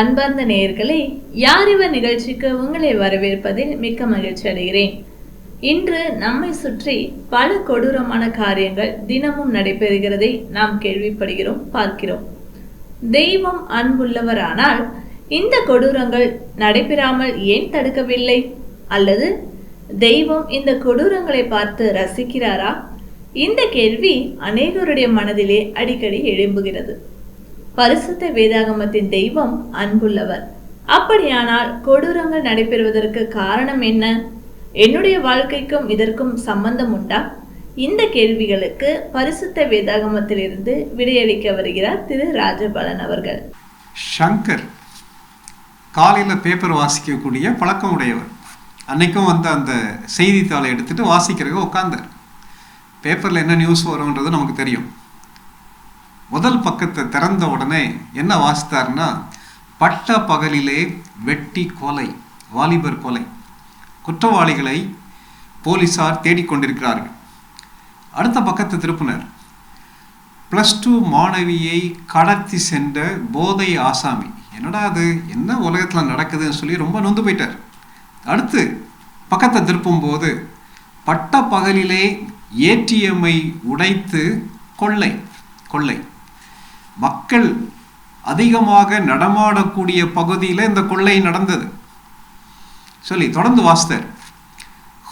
அன்பார்ந்த நேயர்களே யார் இவர் நிகழ்ச்சிக்கு உங்களை வரவேற்பதில் மிக்க மகிழ்ச்சி அடைகிறேன். இன்று நம்மை சுற்றி பல கொடூரமான காரியங்கள் தினமும் நடைபெறுகிறதை நாம் கேள்விப்படுகிறோம் பார்க்கிறோம். தெய்வம் அன்புள்ளவரானால் இந்த கொடூரங்கள் நடைபெறாமல் ஏன் தடுக்கவில்லை? அல்லது தெய்வம் இந்த கொடூரங்களை பார்த்து ரசிக்கிறாரா? இந்த கேள்வி அநேகருடைய மனதிலே அடிக்கடி எழும்புகிறது. பரிசுத்த வேதாகமத்தின் தெய்வம் அன்புள்ளவர். அப்படியானால் கொடூரங்கள் நடைபெறுவதற்கு காரணம் என்ன? என்னுடைய வாழ்க்கைக்கும் இதற்கும் சம்பந்தம் உண்டா? இந்த கேள்விகளுக்கு பரிசுத்த வேதாகமத்திலிருந்து விடையளிக்க வருகிறார் திரு ராஜபாலன் அவர்கள். ஷங்கர் காலையில் பேப்பர் வாசிக்கக்கூடிய பழக்கம் உடையவர் அன்னைக்கும் வந்து அந்த செய்தித்தாளை எடுத்துட்டு வாசிக்கிறதுக்கு உட்காந்தார் பேப்பரில் என்ன நியூஸ் வரும்ன்றது நமக்கு தெரியும். முதல் பக்கத்தை திறந்த உடனே என்ன வாசித்தார்னா பட்ட பகலிலே வெட்டி கொலை வாலிபர் கொலை. குற்றவாளிகளை போலீசார் தேடிக்கொண்டிருக்கிறார்கள் அடுத்த பக்கத்தை திருப்பினர். ப்ளஸ் டூ மாணவியை கடத்தி சென்ற போதை ஆசாமி. என்னடா அது? என்ன உலகத்தில் நடக்குதுன்னு சொல்லி ரொம்ப நொந்து போயிட்டார். அடுத்து பக்கத்தை திருப்பும்போது பட்ட பகலிலே ஏடிஎம்ஐ உடைத்து கொள்ளை கொள்ளை. மக்கள் அதிகமாக நடமாடக்கூடிய பகுதியில் இந்த கொள்ளை நடந்தது. சொல்லி தொடர்ந்து வாசித்தார்.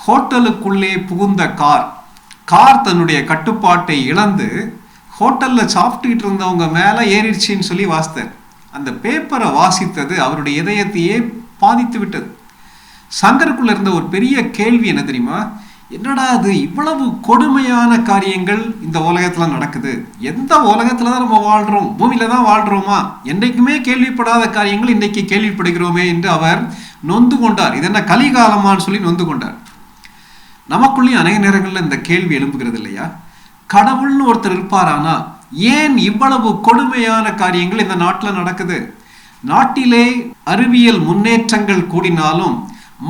ஹோட்டலுக்குள்ளே புகுந்த கார் கார் தன்னுடைய கட்டுப்பாட்டை இழந்து ஹோட்டலில் சாப்பிட்டுக்கிட்டு இருந்தவங்க மேலே ஏறிடுச்சின்னு சொல்லி வாசித்தார். அந்த பேப்பரை வாசித்தது அவருடைய இதயத்தையே பாதித்து விட்டது. சங்கருக்குள்ள இருந்த ஒரு பெரிய கேள்வி என்ன தெரியுமா? என்னடா அது இவ்வளவு கொடுமையான காரியங்கள் இந்த உலகத்தில் நடக்குது? எந்த உலகத்தில் தான் நம்ம வாழ்கிறோம் பூமியில தான் வாழ்கிறோமா என்றைக்குமே கேள்விப்படாத காரியங்கள் இன்றைக்கு கேள்விப்படுகிறோமே என்று அவர் நொந்து கொண்டார். இது என்ன கலிகாலமான்னு சொல்லி நொந்து கொண்டார். நமக்குள்ளேயும் அநேக நேரங்களில் இந்த கேள்வி எழும்புகிறது இல்லையா? கடவுள்னு ஒருத்தர் இருப்பாரானா? ஏன் இவ்வளவு கொடுமையான காரியங்கள் இந்த நாட்டில் நடக்குது? நாட்டிலே அறிவியல் முன்னேற்றங்கள் கூடினாலும்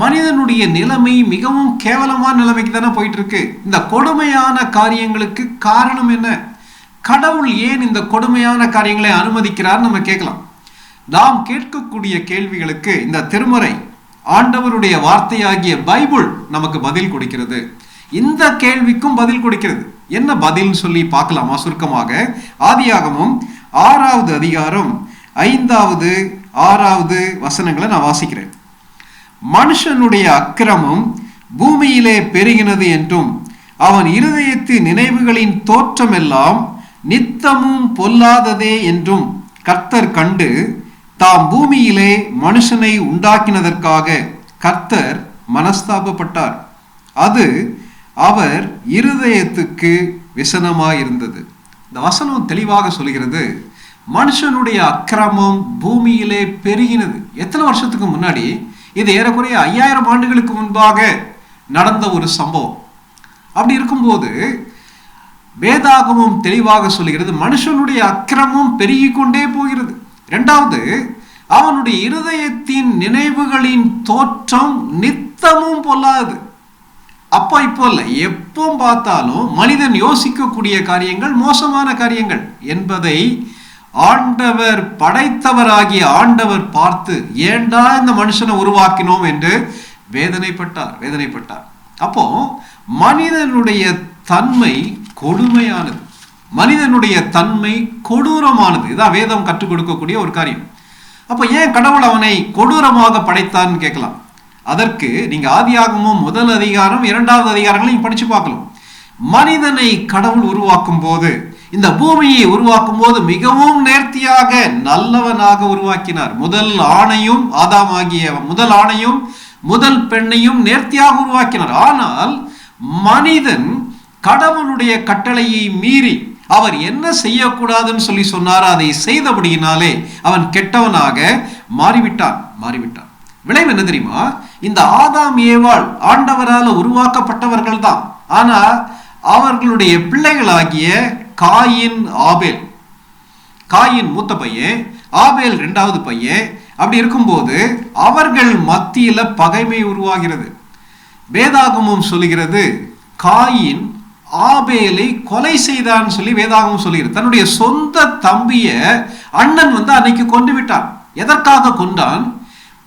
மனிதனுடைய நிலைமை மிகவும் கேவலமான நிலைமைக்கு தானே போயிட்டு இருக்கு இந்த கொடுமையான காரியங்களுக்கு காரணம் என்ன? கடவுள் ஏன் இந்த கொடுமையான காரியங்களை அனுமதிக்கிறார் நம்ம கேட்கலாம். நாம் கேட்கக்கூடிய கேள்விகளுக்கு இந்த திருமறை ஆண்டவருடைய வார்த்தையாகிய பைபிள் நமக்கு பதில் கொடுக்கிறது. இந்த கேள்விக்கும் பதில் கொடுக்கிறது. என்ன பதில் சொல்லி பார்க்கலாமா சுருக்கமாக? ஆதியாகமும் ஆறாவது அதிகாரம் ஐந்தாவது ஆறாவது வசனங்களை நான் வாசிக்கிறேன். மனுஷனுடைய அக்கிரமம் பூமியிலே பெருகினது என்றும் அவன் இருதயத்து நினைவுகளின் தோற்றமெல்லாம் நித்தமும் பொல்லாததே என்றும் கர்த்தர் கண்டு தாம் பூமியிலே மனுஷனை உண்டாக்கினதற்காக கர்த்தர் மனஸ்தாபப்பட்டார். அது அவர் இருதயத்துக்கு விசனமாயிருந்தது. இந்த வசனம் தெளிவாக சொல்கிறது மனுஷனுடைய அக்கிரமம் பூமியிலே பெருகினது. எத்தனை வருஷத்துக்கு முன்னாடி இது ஏறக்குறைய ஐயாயிரம் ஆண்டுகளுக்கு முன்பாக நடந்த ஒரு சம்பவம். அப்படி இருக்கும்போது வேதாகமும் தெளிவாக சொல்கிறது மனுஷனுடைய அக்கிரமம் பெருகி கொண்டே போகிறது. இரண்டாவது அவனுடைய இருதயத்தின் நினைவுகளின் தோற்றம் நித்தமும் பொல்லாது அப்போ இப்போ இல்லை. எப்போ பார்த்தாலும் மனிதன் யோசிக்கக்கூடிய காரியங்கள் மோசமான காரியங்கள் என்பதை ஆண்டவர் படைத்தவராகிய ஆண்டவர் பார்த்து ஏண்டா இந்த மனுஷனை உருவாக்கினோம்? என்று வேதனைப்பட்டார் வேதனைப்பட்டார். அப்போ மனிதனுடைய தன்மை கொடுமையானது. மனிதனுடைய தன்மை கொடூரமானது. இதான் வேதம் கற்றுக் கொடுக்கக்கூடிய ஒரு காரியம். அப்போ ஏன் கடவுள் அவனை கொடூரமாக படைத்தான்னு கேட்கலாம். அதற்கு நீங்க ஆதியாகமும் முதல் அதிகாரம் இரண்டாவது அதிகாரங்களையும் படிச்சு பார்க்கலாம். மனிதனை கடவுள் உருவாக்கும் போது இந்த பூமியை உருவாக்கும் போது மிகவும் நேர்த்தியாக நல்லவனாக உருவாக்கினார். முதல் ஆணையும் ஆதாம் ஆகிய முதல் ஆணையும் முதல் பெண்ணையும் நேர்த்தியாக உருவாக்கினார். ஆனால் மனிதன் கடவுளுடைய கட்டளையை மீறி அவர் என்ன செய்யக்கூடாதுன்னு சொல்லி சொன்னாரோ அதை செய்தபடியினாலே அவன் கெட்டவனாக மாறிவிட்டான் மாறிவிட்டான். விளைவு என்ன தெரியுமா? இந்த ஆதாம் ஏவாள் ஆண்டவரால் உருவாக்கப்பட்டவர்கள் தான் ஆனால் அவர்களுடைய பிள்ளைகளாகிய காயின் ஆபேல். காயின் மூத்த பையன் ஆபேல் ரெண்டாவது பையன் அப்படி இருக்கும்போது அவர்கள் மத்தியில பகைமை உருவாகிறது. வேதாகமும் சொல்லுகிறது காயின் ஆபேலை கொலை செய்தான்னு சொல்லி வேதாகமும் சொல்லுகிறது. தன்னுடைய சொந்த தம்பிய அண்ணன் வந்து அன்னைக்கு கொண்டு விட்டான். எதற்காக கொண்டான்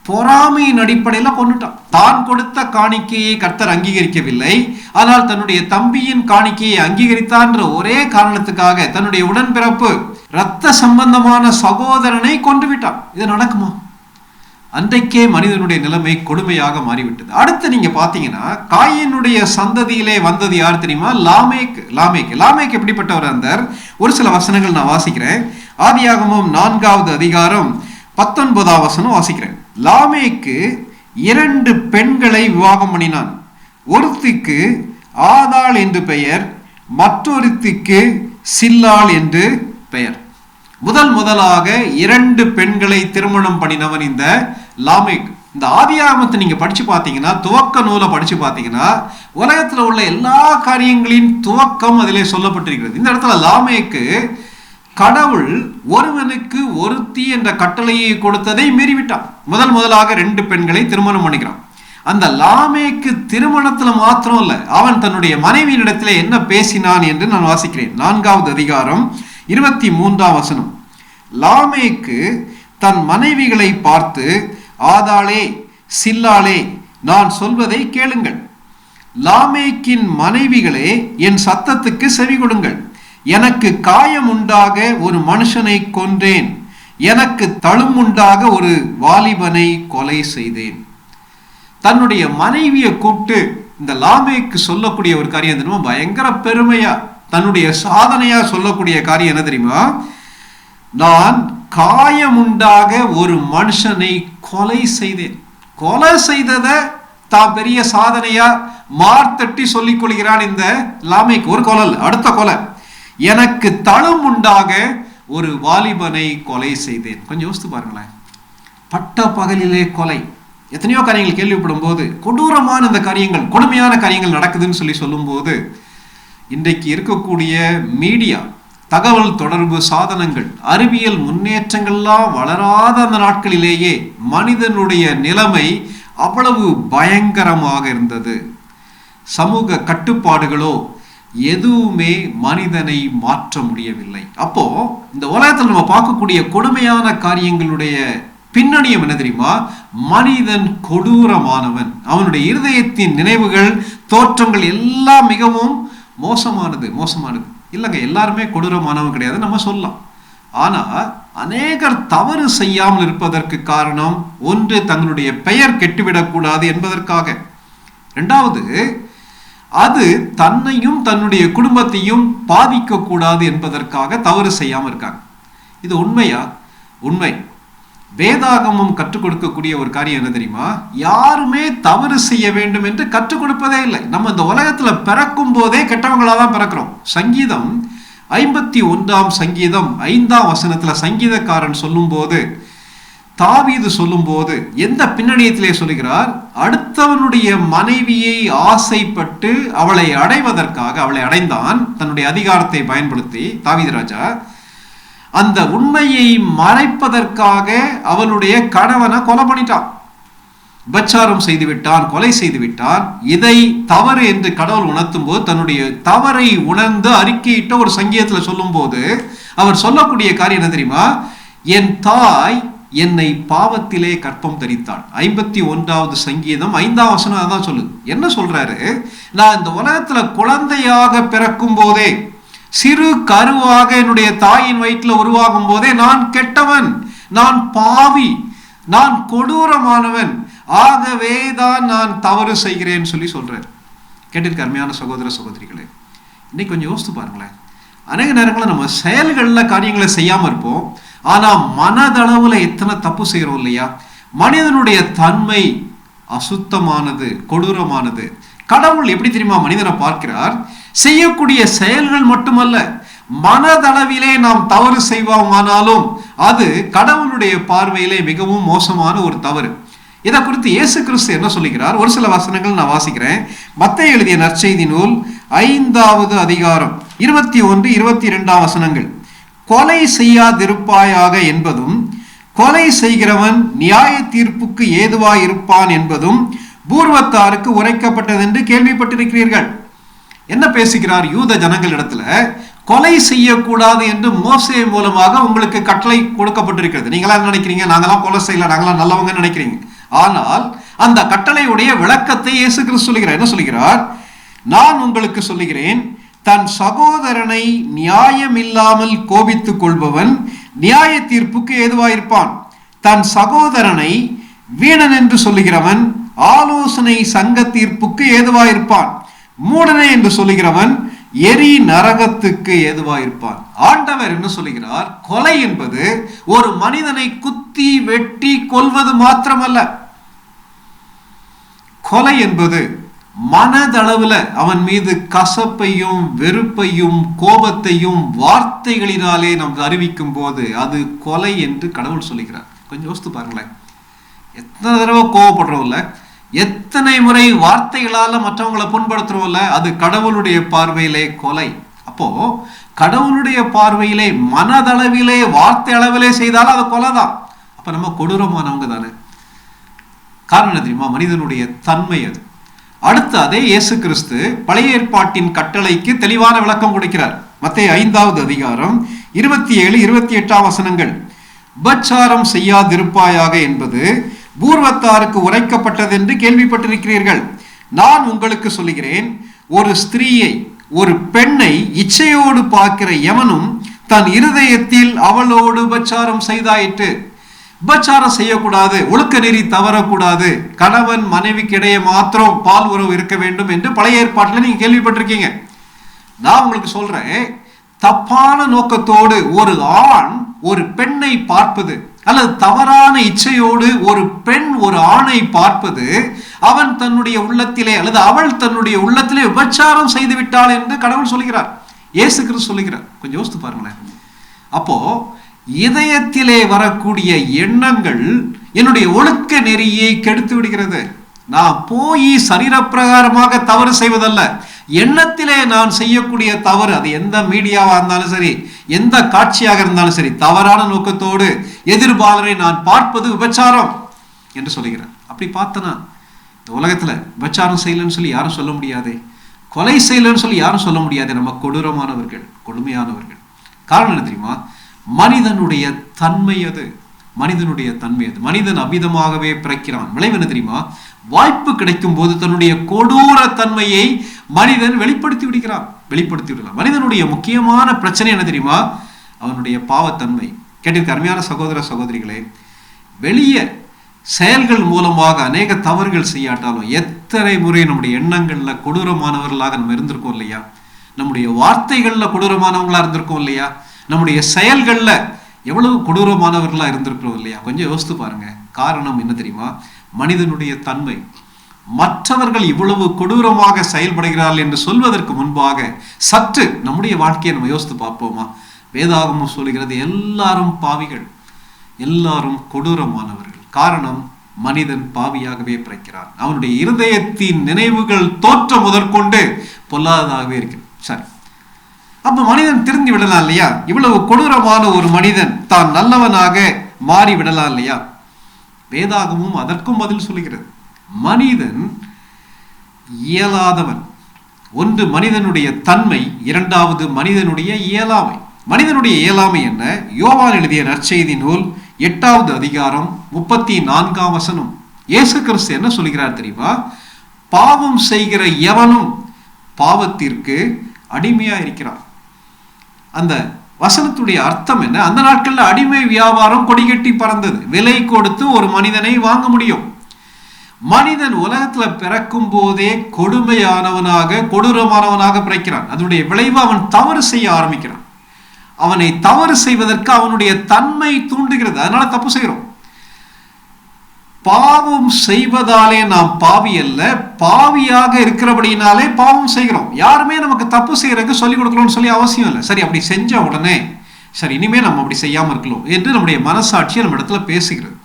பொறாமையின் அடிப்படையில் கொண்டுட்டான் தான் கொடுத்த காணிக்கையை கர்த்தர் அங்கீகரிக்கவில்லை. ஆனால் தன்னுடைய தம்பியின் காணிக்கையை அங்கீகரித்தான்ற ஒரே காரணத்துக்காக தன்னுடைய உடன்பிறப்பு இரத்த சம்பந்தமான சகோதரனை கொன்று விட்டான் இது நடக்குமா? அன்றைக்கே மனிதனுடைய நிலைமை கொடுமையாக மாறிவிட்டது. அடுத்து நீங்க பாத்தீங்கன்னா காயினுடைய சந்ததியிலே வந்தது யார் தெரியுமா? லாமேக் லாமேக் லாமேக் எப்படிப்பட்டவர் அந்தர்? ஒரு சில வசனங்கள் நான் வாசிக்கிறேன். ஆதியாகமும் நான்காவது அதிகாரம் பத்தொன்பதாம் வசனம் வாசிக்கிறேன். லாமேக்கு இரண்டு பெண்களை விவாகம் பண்ணினான். ஒருத்திக்கு ஆதாள் என்று பெயர் மற்றொருத்திக்கு சில்லாள் என்று பெயர். முதல் முதலாக இரண்டு பெண்களை திருமணம் பண்ணினவன் இந்த லாமேக். இந்த ஆதியாகமத்தை நீங்கள் படித்து பார்த்தீங்கன்னா துவக்க நூலை படித்து பார்த்தீங்கன்னா உலகத்தில் உள்ள எல்லா காரியங்களின் துவக்கம் அதிலே சொல்லப்பட்டிருக்கிறது. இந்த இடத்துல லாமேக்கு கடவுள் ஒருவனுக்கு ஒருத்தி என்ற கட்டளையை கொடுத்ததை மீறிவிட்டான். முதல் முதலாக ரெண்டு பெண்களை திருமணம் பண்ணிக்கிறான். அந்த லாமேக்கு திருமணத்துல மாத்திரம் இல்ல அவன் தன்னுடைய மனைவியினிடத்துல என்ன பேசினான் என்று நான் வாசிக்கிறேன். நான்காவது அதிகாரம் இருபத்தி மூன்றாம் வசனம். லாமேக்கு தன் மனைவிகளை பார்த்து ஆதாளே சில்லாளே நான் சொல்வதை கேளுங்கள். லாமேக்கின் மனைவிகளே என் சத்தத்துக்கு செவி கொடுங்கள். எனக்கு காயம் உண்டாக ஒரு மனுஷனை கொன்றேன். எனக்கு தழும் உண்டாக ஒரு வாலிபனை கொலை செய்தேன். தன்னுடைய மனைவியை கூப்பிட்டு இந்த லாமேக்கு சொல்லக்கூடிய ஒரு காரியம் தெரியுமா? பயங்கர பெருமையா. தன்னுடைய சாதனையா சொல்லக்கூடிய காரியம் என்ன தெரியுமா? நான் காயமுண்டாக ஒரு மனுஷனை கொலை செய்தேன். கொலை செய்ததை தான் பெரிய சாதனையா மார்த்தட்டி சொல்லிக் கொள்கிறான் இந்த லாமைக்கு. ஒரு கொலை அடுத்த கொலை. எனக்கு தளம் உண்டாக ஒரு வாலிபனை கொலை செய்தேன். கொஞ்சம் யோசித்து பாருங்களேன். பட்ட பகலிலே கொலை. எத்தனையோ காரியங்கள் கேள்விப்படும் போது கொடூரமான இந்த காரியங்கள் கொடுமையான காரியங்கள் நடக்குதுன்னு சொல்லி சொல்லும்போது இன்றைக்கு இருக்கக்கூடிய மீடியா தகவல் தொடர்பு சாதனங்கள் அறிவியல் முன்னேற்றங்கள்லாம் வளராத அந்த நாட்களிலேயே மனிதனுடைய நிலைமை அவ்வளவு பயங்கரமாக இருந்தது. சமூக கட்டுப்பாடுகளோ எதுவுமே மனிதனை மாற்ற முடியவில்லை. அப்போ இந்த உலகத்தில் நம்ம பார்க்கக்கூடிய கொடுமையான காரியங்களுடைய பின்னணியம் என்ன தெரியுமா? மனிதன் கொடூரமானவன். அவனுடைய இருதயத்தின் நினைவுகள் தோற்றங்கள் எல்லாம் மிகவும் மோசமானது மோசமானது. இல்லைங்க எல்லாருமே கொடூரமானவன் கிடையாது நம்ம சொல்லலாம். ஆனால் அநேகர் தவறு செய்யாமல் இருப்பதற்கு காரணம் ஒன்று தங்களுடைய பெயர் கெட்டுவிடக்கூடாது என்பதற்காக. ரெண்டாவது அது தன்னையும் தன்னுடைய குடும்பத்தையும் பாதிக்க கூடாது என்பதற்காக தவறு செய்யாமல் இருக்காங்க. இது உண்மையா? உண்மை. வேதாகமம் கற்றுக் கொடுக்கக்கூடிய ஒரு காரியம் என்ன தெரியுமா? யாருமே தவறு செய்ய வேண்டும் என்று கற்றுக் கொடுப்பதே இல்லை. நம்ம இந்த உலகத்துல பிறக்கும் போதே கெட்டவங்களா தான் பிறக்கிறோம். சங்கீதம் ஐம்பத்தி ஒன்றாம் சங்கீதம் ஐந்தாம் வசனத்துல சங்கீதக்காரன் சொல்லும்போது தாவீது சொல்லும்போது எந்த பின்னணியத்திலே சொல்லுகிறார்? அடுத்தவனுடைய மனைவியை ஆசைப்பட்டு அவளை அடைவதற்காக அவளை அடைந்தான். தன்னுடைய அதிகாரத்தை பயன்படுத்தி தாவீது ராஜா அந்த உண்மையை மறைப்பதற்காக அவளுடைய கணவனை கொலை பண்ணிட்டான். பச்சாரம் செய்து விட்டான் கொலை செய்து விட்டான் இதை தவறு என்று கடவுள் உணர்த்தும் போது தன்னுடைய தவறை உணர்ந்து அறிக்கையிட்ட ஒரு சங்கீதத்தில் சொல்லும்போது அவர் சொல்லக்கூடிய காரியம் என்ன தெரியுமா? என் தாய் என்னை பாவத்திலே கற்பம் தரித்தான் ஐம்பத்தி ஒன்றாவது சங்கீதம் ஐந்தாம் வசனம் அதான் சொல்லுது. என்ன சொல்றாரு? நான் இந்த உலகத்துல குழந்தையாக பிறக்கும் போதே சிறு கருவாக என்னுடைய தாயின் வயிற்றில் உருவாகும் போதே நான் கெட்டவன் நான் பாவி நான் கொடூரமானவன் ஆகவே தான் நான் தவறு செய்கிறேன்னு சொல்லி சொல்றேன் கேட்டிருக்க அருமையான சகோதர சகோதரிகளே. இன்னைக்கு கொஞ்சம் யோசித்து பாருங்களேன். அநேக நேரங்களில் நம்ம செயல்களில் காரியங்களை செய்யாமல் இருப்போம். ஆனால் மனதளவில் எத்தனை தப்பு செய்கிறோம் இல்லையா? மனிதனுடைய தன்மை அசுத்தமானது கொடூரமானது. கடவுள் எப்படி தெரியுமா மனிதனை பார்க்கிறார்? செய்யக்கூடிய செயல்கள் மட்டுமல்ல மனதளவிலே நாம் தவறு செய்வோமானாலும் அது கடவுளுடைய பார்வையிலே மிகவும் மோசமான ஒரு தவறு. இதை குறித்து இயேசு கிறிஸ்து என்ன சொல்லுகிறார்? ஒரு சில வசனங்கள் நான் வாசிக்கிறேன். மத்தை எழுதிய நற்செய்தி நூல் ஐந்தாவது அதிகாரம் இருபத்தி ஒன்று இருபத்தி இரண்டாம் வசனங்கள். கொலை செய்யாதிருப்பாயாக என்பதும் கொலை செய்கிறவன் நியாய தீர்ப்புக்கு ஏதுவாய் இருப்பான் என்பதும் பூர்வத்தாருக்கு உரைக்கப்பட்டது என்று கேள்விப்பட்டிருக்கிறீர்கள். என்ன பேசுகிறார் யூத ஜனங்களிடத்துல? கொலை செய்யக்கூடாது என்று மோசே மூலமாக உங்களுக்கு கட்டளை கொடுக்கப்பட்டிருக்கிறது. நீங்களா நினைக்கிறீங்க? நாங்களாம் கொலை செய்யல நாங்களாம் நல்லவங்க நினைக்கிறீங்க. ஆனால் அந்த கட்டளையுடைய விளக்கத்தை இயேசு கிறிஸ்து சொல்லுகிறார். என்ன சொல்லுகிறார்? நான் உங்களுக்கு சொல்லுகிறேன் தன் சகோதரனை நியாயமில்லாமல் கோபித்துக் கொள்பவன் நியாய தீர்ப்புக்கு ஏதுவாயிருப்பான். தன் சகோதரனை வீணன் என்று சொல்லுகிறவன் ஆலோசனை சங்க தீர்ப்புக்கு ஏதுவாயிருப்பான். மூடனே என்று சொல்லுகிறவன் எரி நரகத்துக்கு ஏதுவாயிருப்பான். ஆண்டவர் என்ன சொல்லுகிறார்? கொலை என்பது ஒரு மனிதனை குத்தி வெட்டி கொல்வது மாத்திரமல்ல. கொலை என்பது மனதளவுல அவன் மீது கசப்பையும் வெறுப்பையும் கோபத்தையும் வார்த்தைகளினாலே நமக்கு அறிவிக்கும் போது அது கொலை என்று கடவுள் சொல்லுகிறார். கொஞ்சம் யோசித்து பாருங்களேன். எத்தனை தடவை கோவப்படுறோம்ல? எத்தனை முறை வார்த்தைகளால மற்றவங்களை புண்படுத்துறோம்ல? அது கடவுளுடைய பார்வையிலே கொலை. அப்போ கடவுளுடைய பார்வையிலே மனதளவிலே வார்த்தை அளவிலே செய்தாலும் அது கொலை தான் அப்ப நம்ம கொடூரமானவங்க தானே? காரணம் என்ன தெரியுமா? மனிதனுடைய தன்மை அது. அடுத்து அதே இயேசு கிறிஸ்து பழைய ஏற்பாட்டின் கட்டளைக்கு தெளிவான விளக்கம் கொடுக்கிறார். மத்திய ஐந்தாவது அதிகாரம் இருபத்தி ஏழு இருபத்தி எட்டாம் வசனங்கள். உபச்சாரம் செய்யாதிருப்பாயாக என்பது பூர்வத்தாருக்கு உரைக்கப்பட்டது என்று கேள்விப்பட்டிருக்கிறீர்கள். நான் உங்களுக்கு சொல்லுகிறேன் ஒரு ஸ்திரீயை ஒரு பெண்ணை இச்சையோடு பார்க்கிற எவனும் தன் இருதயத்தில் அவளோடு உபச்சாரம் செய்தாயிற்று. உபச்சாரம் செய்யக்கூடாது ஒழுக்க நெறி தவறக்கூடாது. கணவன் மனைவிக்கு இடையே மாத்திரம் பால் உறவு இருக்க வேண்டும் என்று பழைய ஏற்பாட்டில் நீங்க கேள்விப்பட்டிருக்கீங்க. நான் உங்களுக்கு சொல்றேன் தப்பான நோக்கத்தோடு ஒரு ஆண் ஒரு பெண்ணை பார்ப்பது அல்லது தவறான இச்சையோடு ஒரு பெண் ஒரு ஆணை பார்ப்பது அவன் தன்னுடைய உள்ளத்திலே அல்லது அவள் தன்னுடைய உள்ளத்திலே விபச்சாரம் செய்து விட்டாள் என்று கடவுள் சொல்லுகிறார் இயேசு கிறிஸ்து சொல்லுகிறார் கொஞ்சம் யோசித்து பாருங்களேன். அப்போ இதயத்திலே வரக்கூடிய எண்ணங்கள் என்னுடைய ஒழுக்க நெறியை கெடுத்து விடுகிறது. நான் போய் சரீரப்பிரகாரமாக தவறு செய்வதல்ல. எண்ணத்திலே நான் செய்யக்கூடிய தவறு அது எந்த மீடியாவா இருந்தாலும் சரி எந்த காட்சியாக இருந்தாலும் சரி தவறான நோக்கத்தோடு எதிர்பாலரை நான் பார்ப்பது விபச்சாரம் என்று சொல்லுகிறேன் அப்படி பார்த்தனா இந்த உலகத்துல விபச்சாரம் செய்யலன்னு சொல்லி யாரும் சொல்ல முடியாதே. கொலை செய்யலன்னு சொல்லி யாரும் சொல்ல முடியாது நம்ம கொடூரமானவர்கள் கொடுமையானவர்கள். காரணம் என்ன தெரியுமா? மனிதனுடைய தன்மை அது மனிதனுடைய தன்மை அது மனிதன் அபிதமாகவே பிறக்கிறான். விளைவு என்ன தெரியுமா? வாய்ப்பு கிடைக்கும் போது தன்னுடைய கொடூர தன்மையை மனிதன் வெளிப்படுத்தி விடுகிறான். வெளிப்படுத்தி விடலாம் மனிதனுடைய முக்கியமான பிரச்சனை என்ன தெரியுமா? அவனுடைய பாவத்தன்மை. கேட்டிருக்க அருமையான சகோதர சகோதரிகளே வெளியே செயல்கள் மூலமாக அநேக தவறுகள் செய்யாட்டாலும் எத்தனை முறை நம்முடைய எண்ணங்கள்ல கொடூரமானவர்களாக நம்ம இருந்திருக்கோம் இல்லையா? நம்முடைய வார்த்தைகள்ல கொடூரமானவங்களா இருந்திருக்கோம் இல்லையா? நம்முடைய செயல்களில் எவ்வளவு கொடூரமானவர்களாக இருந்திருக்கிறோம் இல்லையா? கொஞ்சம் யோசித்து பாருங்க. காரணம் என்ன தெரியுமா? மனிதனுடைய தன்மை. மற்றவர்கள் இவ்வளவு கொடூரமாக செயல்படுகிறார்கள் என்று சொல்வதற்கு முன்பாக சற்று நம்முடைய வாழ்க்கையை நம்ம யோசித்து பார்ப்போமா? வேதாகமம் சொல்லுகிறது எல்லாரும் பாவிகள். எல்லாரும் கொடூரமானவர்கள். காரணம் மனிதன் பாவியாகவே பிறக்கிறான். அவனுடைய இருதயத்தின் நினைவுகள் தோற்றம் முதற்கொண்டு பொல்லாததாகவே இருக்கிறது. சரி. அப்ப மனிதன் திருந்தி விடலாம் இல்லையா? இவ்வளவு கொடூரமான ஒரு மனிதன் தான் நல்லவனாக மாறி விடலாம் இல்லையா? வேதாகமும் அதற்கும் பதில் சொல்லுகிறது. மனிதன் இயலாதவன். ஒன்று மனிதனுடைய தன்மை இரண்டாவது மனிதனுடைய இயலாமை. மனிதனுடைய இயலாமை என்ன? யோவான் எழுதிய நற்செய்தி நூல் எட்டாவது அதிகாரம் முப்பத்தி நான்காம் வசனம். இயேசு கிறிஸ்து என்ன சொல்கிறார் தெரியுமா? பாவம் செய்கிற எவனும் பாவத்திற்கு அடிமையா இருக்கிறான் அந்த வசனத்துடைய அர்த்தம் என்ன? அந்த நாட்களில் அடிமை வியாபாரம் கொடிகட்டி பறந்தது. விலை கொடுத்து ஒரு மனிதனை வாங்க முடியும். மனிதன் உலகத்துல பிறக்கும் போதே கொடுமையானவனாக கொடூரமானவனாக பிறக்கிறான். அதனுடைய விளைவு அவன் தவறு செய்ய ஆரம்பிக்கிறான். அவனை தவறு செய்வதற்கு அவனுடைய தன்மை தூண்டுகிறது. அதனால தப்பு செய்கிறோம். பாவம் செய்வதாலே நாம் பாவி அல்ல. பாவியாக இருக்கிறபடினாலே பாவம் செய்கிறோம். யாருமே நமக்கு தப்பு செய்யறதுக்கு சொல்லிக் கொடுக்கணும்னு சொல்லி அவசியம் இல்லை. சரி அப்படி செஞ்ச உடனே சரி இனிமே நம்ம அப்படி செய்யாமல் இருக்கலாம் என்று நம்முடைய மனசாட்சி நம்ம இடத்துல பேசுகிறது.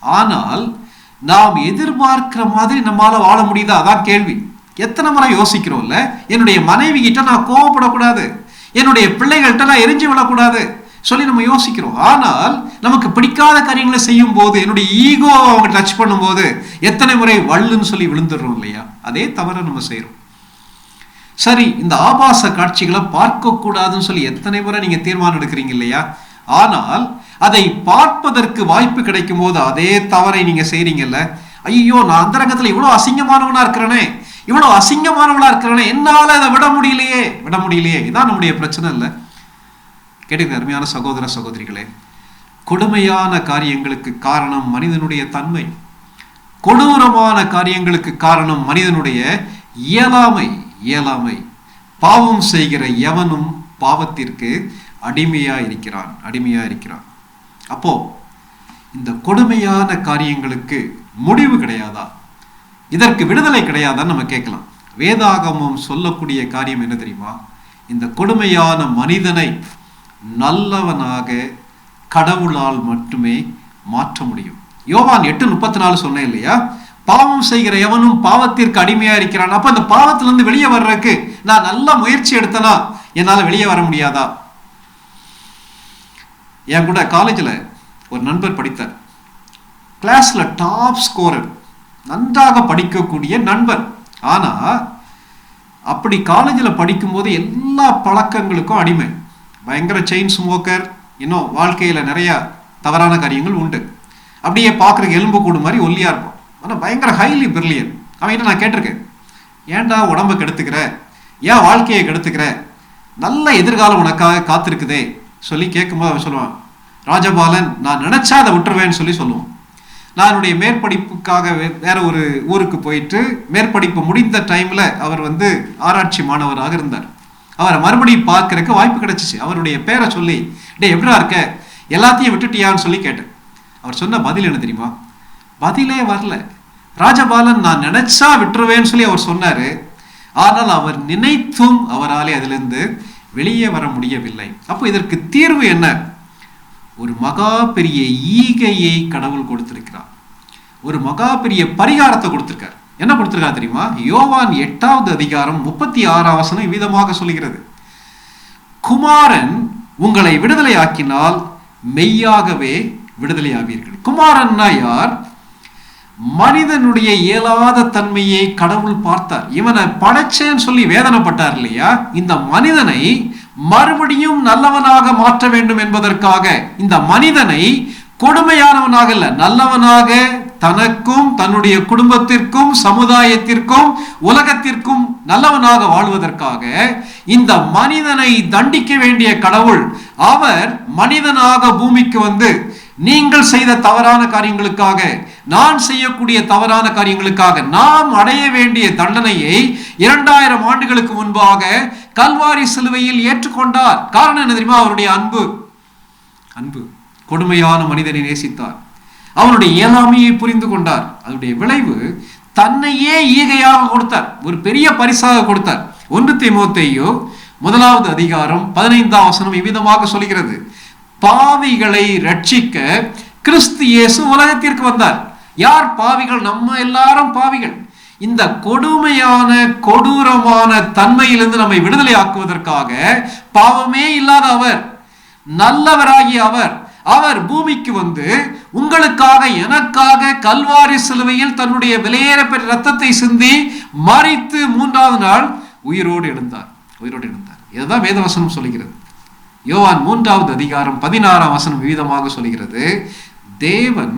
ஆனால் நாம் எதிர்பார்க்கிற மாதிரி நம்மளால் வாழ முடியுதா? அதான் கேள்வி. எத்தனை முறை யோசிக்கிறோம்ல? என்னுடைய மனைவி கிட்ட நான் கோவப்படக்கூடாது. என்னுடைய பிள்ளைகள்கிட்ட நான் எரிஞ்சு விடக்கூடாது சொல்லி நம்ம யோசிக்கிறோம். ஆனால் நமக்கு பிடிக்காத காரியங்களை செய்யும் போது என்னுடைய ஈகோ அவங்க டச் பண்ணும்போது எத்தனை முறை வள்ளுன்னு சொல்லி விழுந்துடுறோம் இல்லையா? அதே தவறை நம்ம செய்கிறோம் சரி இந்த ஆபாச காட்சிகளை பார்க்கக்கூடாதுன்னு சொல்லி எத்தனை முறை நீங்கள் தீர்மானம் எடுக்கிறீங்க இல்லையா? ஆனால் அதை பார்ப்பதற்கு வாய்ப்பு கிடைக்கும் போது அதே தவறை நீங்கள் செய்கிறீங்கல்ல ஐயோ நான் அந்தரங்கத்துல இவ்வளோ அசிங்கமானவனாக இருக்கிறேனே. இவ்வளோ அசிங்கமானவனாக இருக்கிறேனே. என்னால் அதை விட முடியலையே. விட முடியலையே. இதான் நம்முடைய பிரச்சனை இல்லை. கேட்டுங்க அருமையான சகோதர சகோதரிகளே கொடுமையான காரியங்களுக்கு காரணம் மனிதனுடைய தன்மை. கொடூரமான காரியங்களுக்கு காரணம் மனிதனுடைய இயலாமை இயலாமை. பாவம் செய்கிற எவனும் பாவத்திற்கு அடிமையா இருக்கிறான் அடிமையா இருக்கிறான். அப்போ இந்த கொடுமையான காரியங்களுக்கு முடிவு கிடையாதா? இதற்கு விடுதலை கிடையாதான்னு நம்ம கேட்கலாம். வேதாகமம் சொல்லக்கூடிய காரியம் என்ன தெரியுமா? இந்த கொடுமையான மனிதனை நல்லவனாக கடவுளால் மட்டுமே மாற்ற முடியும். யோவான் எட்டு முப்பத்தி நாலு சொன்னேன் இல்லையா? பாவம் செய்கிற எவனும் பாவத்திற்கு அடிமையா இருக்கிறான். அப்ப அந்த பாவத்திலிருந்து வெளியே வர்றதுக்கு நான் நல்ல முயற்சி எடுத்தனா என்னால் வெளியே வர முடியாதா? என் கூட காலேஜில் ஒரு நண்பர் படித்தார். கிளாஸ்ல டாப் ஸ்கோரர் நன்றாக படிக்கக்கூடிய நண்பர். ஆனா அப்படி காலேஜில் படிக்கும்போது எல்லா பழக்கங்களுக்கும் அடிமை. பயங்கர செயின் ஸ்மோக்கர் இன்னும் வாழ்க்கையில் நிறையா தவறான காரியங்கள் உண்டு. அப்படியே பார்க்குறக்கு எலும்பு கூடு மாதிரி ஒல்லியாக இருக்கும். ஆனால் பயங்கர ஹைலி பிரில்லியன் அவன் நான் கேட்டிருக்கேன் ஏன்டா உடம்ப கெடுத்துக்கிற? ஏன் வாழ்க்கையை கெடுத்துக்கிற? நல்ல எதிர்காலம் உனக்காக காத்திருக்குதே. சொல்லி கேட்கும்போது அவன் சொல்லுவான் ராஜபாலன் நான் நினச்சா அதை விட்டுருவேன்னு சொல்லி சொல்லுவான். நான் என்னுடைய மேற்படிப்புக்காக வேற ஒரு ஊருக்கு போயிட்டு மேற்படிப்பு முடிந்த டைம்ல அவர் வந்து ஆராய்ச்சி மாணவராக இருந்தார். அவரை மறுபடியும் பார்க்கறக்கு வாய்ப்பு கிடைச்சிச்சு. அவருடைய பேரை சொல்லி டே எப்படா இருக்க? எல்லாத்தையும் விட்டுட்டியான்னு சொல்லி கேட்டேன். அவர் சொன்ன பதில் என்ன தெரியுமா? பதிலே வரல. ராஜபாலன் நான் நினைச்சா விட்டுருவேன்னு சொல்லி அவர் சொன்னார். ஆனால் அவர் நினைத்தும் அவராலே அதிலிருந்து வெளியே வர முடியவில்லை. அப்போ இதற்கு தீர்வு என்ன? ஒரு மகா பெரிய ஈகையை கடவுள் கொடுத்திருக்கிறார். ஒரு மகா பெரிய பரிகாரத்தை கொடுத்திருக்கார். என்ன கொடுத்துருக்கா தெரியுமா? யோவான் எட்டாவது அதிகாரம் முப்பத்தி ஆறாம் வசனம் விதமாக சொல்லுகிறது. குமாரன் உங்களை விடுதலை ஆக்கினால் மெய்யாகவே விடுதலை ஆவீர்கள் குமாரன்னா யார்? மனிதனுடைய இயலாத தன்மையை கடவுள் பார்த்தார். இவனை படைச்சேன்னு சொல்லி வேதனைப்பட்டார் இல்லையா? இந்த மனிதனை மறுபடியும் நல்லவனாக மாற்ற வேண்டும் என்பதற்காக இந்த மனிதனை கொடுமையானவனாக இல்ல நல்லவனாக தனக்கும் தன்னுடைய குடும்பத்திற்கும் சமுதாயத்திற்கும் உலகத்திற்கும் நல்லவனாக வாழ்வதற்காக இந்த மனிதனை தண்டிக்க வேண்டிய கடவுள் அவர் மனிதனாக பூமிக்கு வந்து நீங்கள் செய்த தவறான காரியங்களுக்காக நான் செய்யக்கூடிய தவறான காரியங்களுக்காக நாம் அடைய வேண்டிய தண்டனையை இரண்டாயிரம் ஆண்டுகளுக்கு முன்பாக கல்வாரி சிலுவையில் ஏற்றுக்கொண்டார். காரணம் என்ன தெரியுமா? அவருடைய அன்பு. அன்பு. கொடுமையான மனிதனை நேசித்தார். அவனுடைய இயலாமையை புரிந்து கொண்டார். அதனுடைய விளைவு தன்னையே ஈகையாக கொடுத்தார். ஒரு பெரிய பரிசாக கொடுத்தார். ஒன்று தீமோத்தேயோ முதலாவது அதிகாரம் பதினைந்தாம் வசனம் இவ்விதமாக சொல்கிறது. பாவிகளை ரட்சிக்க கிறிஸ்து இயேசு உலகத்திற்கு வந்தார். யார் பாவிகள்? நம்ம எல்லாரும் பாவிகள். இந்த கொடுமையான கொடூரமான தன்மையிலிருந்து நம்மை விடுதலை ஆக்குவதற்காக பாவமே இல்லாத அவர் நல்லவராகிய அவர் அவர் பூமிக்கு வந்து உங்களுக்காக எனக்காக கல்வாரி சிலுவையில் தன்னுடைய விலையேறப்பெற்ற ரத்தத்தை சிந்தி மறித்து மூன்றாவது நாள் உயிரோடு எழுந்தார். உயிரோடு எழுந்தார். இதுதான் வேதவசனம் சொல்லுகிறது. யோவான் மூன்றாவது அதிகாரம் பதினாறாம் வசனம் விவிதமாக சொல்கிறது தேவன்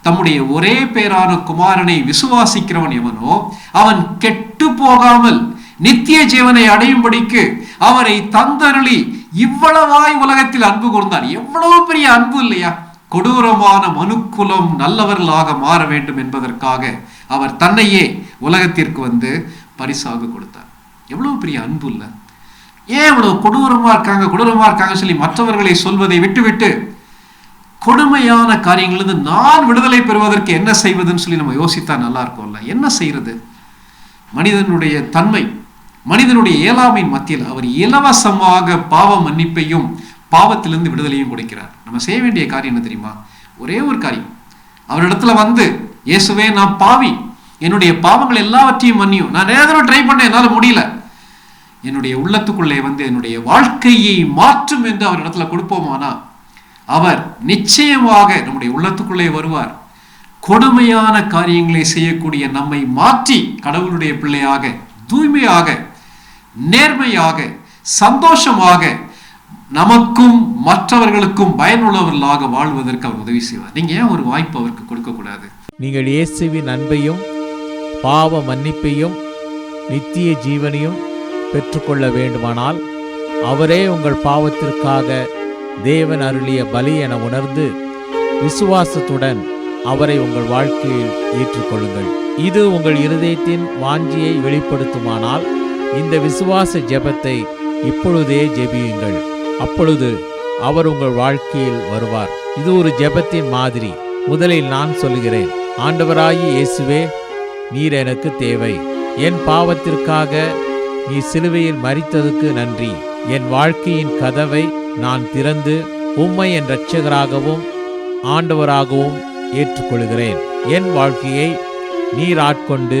தம்முடைய ஒரே பேரான குமாரனை விசுவாசிக்கிறவன் எவனோ அவன் கெட்டு போகாமல் நித்திய ஜீவனை அடையும்படிக்கு அவரை தந்தருளி இவ்வளவாய் உலகத்தில் அன்பு கூர்ந்தார் எவ்வளவு பெரிய அன்பு இல்லையா? கொடூரமான மனுக்குலம் நல்லவர்களாக மாற வேண்டும் என்பதற்காக அவர் தன்னையே உலகத்திற்கு வந்து பரிசாக கொடுத்தார். எவ்வளவு பெரிய அன்பு இல்லை. ஏன் இவ்வளவு கொடூரமா இருக்காங்க கொடூரமா இருக்காங்க சொல்லி மற்றவர்களை சொல்வதை விட்டுவிட்டு கொடுமையான காரியங்களிலிருந்து நான் விடுதலை பெறுவதற்கு என்ன செய்வதுன்னு சொல்லி நம்ம யோசித்தா நல்லா இருக்கும்ல. என்ன செய்யறது? மனிதனுடைய தன்மை மனிதனுடைய இயலாமையின் மத்தியில் அவர் இலவசமாக பாவ மன்னிப்பையும் பாவத்திலிருந்து விடுதலையும் கொடுக்கிறார். நம்ம செய்ய வேண்டிய காரியம் என்ன தெரியுமா? ஒரே ஒரு காரியம். அவரிடத்துல வந்து இயேசுவே நான் பாவி. என்னுடைய பாவங்கள் எல்லாவற்றையும் மன்னியும். நான் நிறைய தடவை ட்ரை பண்ணேன் என்னால் முடியல. என்னுடைய உள்ளத்துக்குள்ளே வந்து என்னுடைய வாழ்க்கையை மாற்றும் என்று அவர் இடத்துல கொடுப்போமானா? அவர் நிச்சயமாக நம்முடைய உள்ளத்துக்குள்ளே வருவார். கொடுமையான காரியங்களை செய்யக்கூடிய நம்மை மாற்றி கடவுளுடைய பிள்ளையாக தூய்மையாக நேர்மையாக சந்தோஷமாக நமக்கும் மற்றவர்களுக்கும் பயனுள்ளவர்களாக வாழ்வதற்கு அவர் உதவி செய்வார். நீங்க ஏன் ஒரு வாய்ப்பு அவருக்கு கொடுக்கக்கூடாது? நீங்கள் இயேசுவின் அன்பையும் பாவ மன்னிப்பையும் நித்திய ஜீவனையும் பெற்றுக்கொள்ள வேண்டுமானால் அவரே உங்கள் பாவத்திற்காக தேவன் அருளிய பலி என உணர்ந்து விசுவாசத்துடன் அவரை உங்கள் வாழ்க்கையில் ஏற்றுக்கொள்ளுங்கள். இது உங்கள் இருதயத்தின் வாஞ்சியை வெளிப்படுத்துமானால் இந்த விசுவாச ஜெபத்தை இப்பொழுதே ஜெபியுங்கள். அப்பொழுது அவர் உங்கள் வாழ்க்கையில் வருவார். இது ஒரு ஜெபத்தின் மாதிரி. முதலில் நான் சொல்கிறேன் ஆண்டவராகி இயேசுவே நீர் எனக்கு தேவை. என் பாவத்திற்காக நீ சிலுவையில் மறித்ததுக்கு நன்றி. என் வாழ்க்கையின் கதவை நான் திறந்து உம்மை என் இரட்சகராகவும் ஆண்டவராகவும் ஏற்றுக்கொள்கிறேன். என் வாழ்க்கையை நீர் ஆட்கொண்டு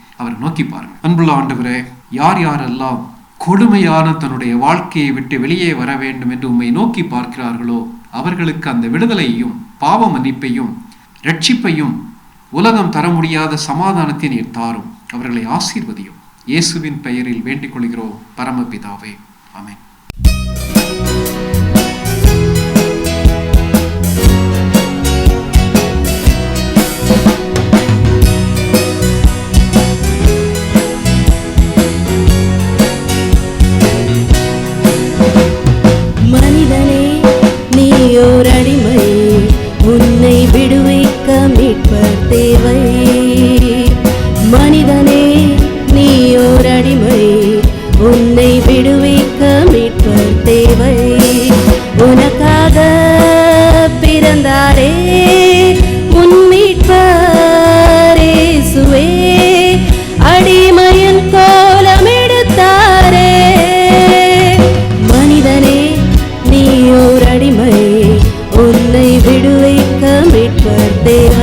அவர் நோக்கி பாருங்க. அன்புள்ள ஆண்டவரே யார் யாரெல்லாம் கொடுமையான தன்னுடைய வாழ்க்கையை விட்டு வெளியே வர வேண்டும் என்று உம்மை நோக்கி பார்க்கிறார்களோ அவர்களுக்கு அந்த விடுதலையையும் பாவ மன்னிப்பையும் ரட்சிப்பையும் உலகம் தர முடியாத சமாதானத்தை நீர் தாரும். அவர்களை ஆசீர்வதியும். இயேசுவின் பெயரில் வேண்டிக் கொள்கிறோம். பரமபிதாவே. அமேன் நீ அடிமை உன்னை விடுவிக்க மீட்பர் தேவை. மனிதனே நீ அடிமை உன்னை விடுவிக்க மீட்பர் தேவை. உனக்காக பிறந்தாரே மீட்பர்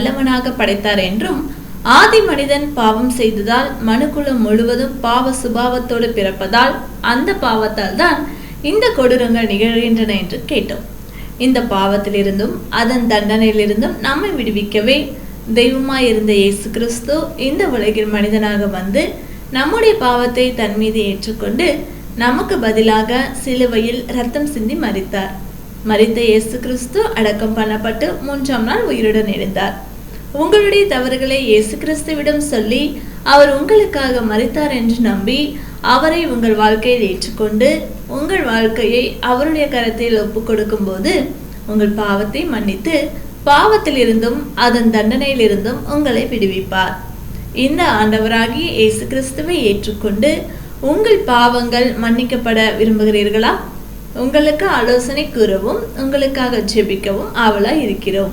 நல்லவனாக படைத்தார் என்றும் ஆதி மனிதன் பாவம் செய்ததால் மனுக்குலம் முழுவதும் பாவ சுபாவத்தோடு பிறப்பதால் அந்த பாவத்தால் தான் இந்த கொடூரங்கள் நிகழ்கின்றன என்று கேட்டோம். இந்த பாவத்திலிருந்தும் அதன் தண்டனையிலிருந்தும் நம்மை விடுவிக்கவே தெய்வமாய் இருந்த இயேசு கிறிஸ்து இந்த உலகில் மனிதனாக வந்து நம்முடைய பாவத்தை தன் மீது ஏற்றுக்கொண்டு நமக்கு பதிலாக சிலுவையில் ரத்தம் சிந்தி மறித்தார் மறித்த இயேசு கிறிஸ்து அடக்கம் பண்ணப்பட்டு மூன்றாம் நாள் உயிருடன் எழுந்தார். உங்களுடைய தவறுகளை இயேசு கிறிஸ்துவிடம் சொல்லி அவர் உங்களுக்காக மறித்தார் என்று நம்பி அவரை உங்கள் வாழ்க்கையில் ஏற்றுக்கொண்டு உங்கள் வாழ்க்கையை அவருடைய கரத்தில் ஒப்புக் கொடுக்கும்போது உங்கள் பாவத்தை மன்னித்து பாவத்திலிருந்தும் அதன் தண்டனையிலிருந்தும் உங்களை விடுவிப்பார். இந்த ஆண்டவராகிய இயேசு கிறிஸ்துவை ஏற்றுக்கொண்டு உங்கள் பாவங்கள் மன்னிக்கப்பட விரும்புகிறீர்களா? உங்களுக்கு ஆலோசனை கூறவும் உங்களுக்காக ஜெபிக்கவும் ஆவலாய் இருக்கிறோம்.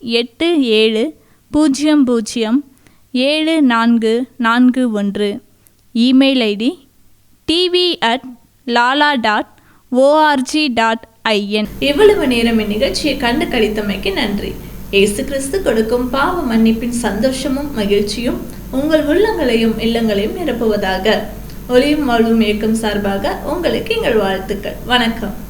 எட்டு ஏழு பூஜ்ஜியம் பூஜ்ஜியம் ஏழு நான்கு நான்கு ஒன்று. Email ID TV at Lala dot ORG dot IN. இவ்வளவு நேரம் இந்நிகழ்ச்சியை கண்டு கழித்தமைக்கு நன்றி. இயேசு கிறிஸ்து கொடுக்கும் பாவ மன்னிப்பின் சந்தோஷமும் மகிழ்ச்சியும் உங்கள் உள்ளங்களையும் இல்லங்களையும் நிரப்புவதாக. ஒளியும் வாழ்வும் இயக்கம் சார்பாக உங்களுக்கு எங்கள் வாழ்த்துக்கள். வணக்கம்.